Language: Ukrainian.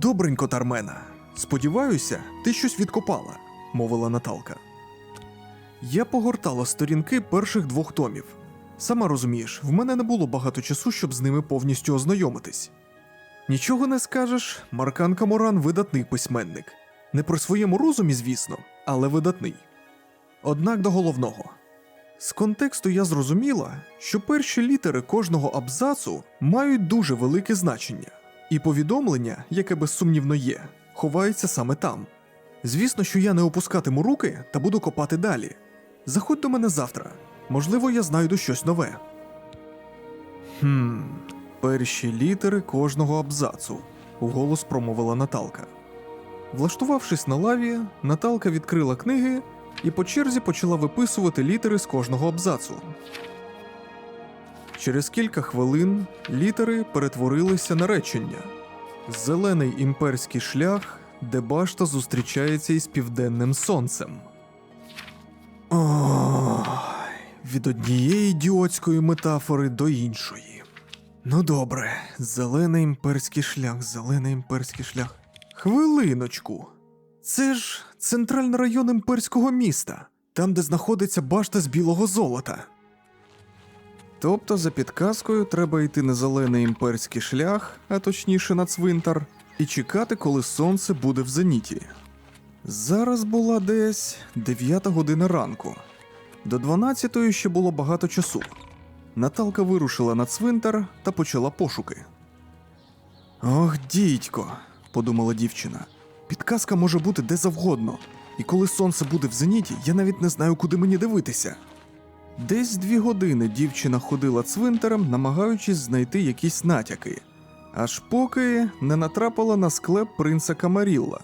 Добренько, Тармена. Сподіваюся, ти щось відкопала, мовила Наталка. Я погортала сторінки перших двох томів. Сама розумієш, в мене не було багато часу, щоб з ними повністю ознайомитись. Нічого не скажеш, Маркан Каморан видатний письменник. Не при своєму розумі, звісно, але видатний. Однак до головного. З контексту я зрозуміла, що перші літери кожного абзацу мають дуже велике значення, і повідомлення, яке безсумнівно є, ховається саме там. Звісно, що я не опускатиму руки та буду копати далі. Заходь до мене завтра. Можливо, я знайду щось нове. Хм, перші літери кожного абзацу, вголос промовила Наталка. Влаштувавшись на лаві, Наталка відкрила книги і по черзі почала виписувати літери з кожного абзацу. Через кілька хвилин літери перетворилися на речення: Зелений імперський шлях, де башта зустрічається із південним сонцем. Ой, від однієї ідіотської метафори до іншої. Ну добре, зелений імперський шлях, зелений імперський шлях. Хвилиночку. Це ж центральний район імперського міста, там, де знаходиться башта з білого золота. Тобто, за підказкою треба йти на зелений імперський шлях, а точніше на цвинтар, і чекати, коли сонце буде в зеніті. Зараз була десь 9 година ранку. До 12-ї ще було багато часу. Наталка вирушила на цвинтар та почала пошуки. Ох, дідько, подумала дівчина. Підказка може бути де завгодно, і коли сонце буде в зеніті, я навіть не знаю, куди мені дивитися. Десь дві години дівчина ходила цвинтарем, намагаючись знайти якісь натяки, аж поки не натрапила на склеп принца Камарілла.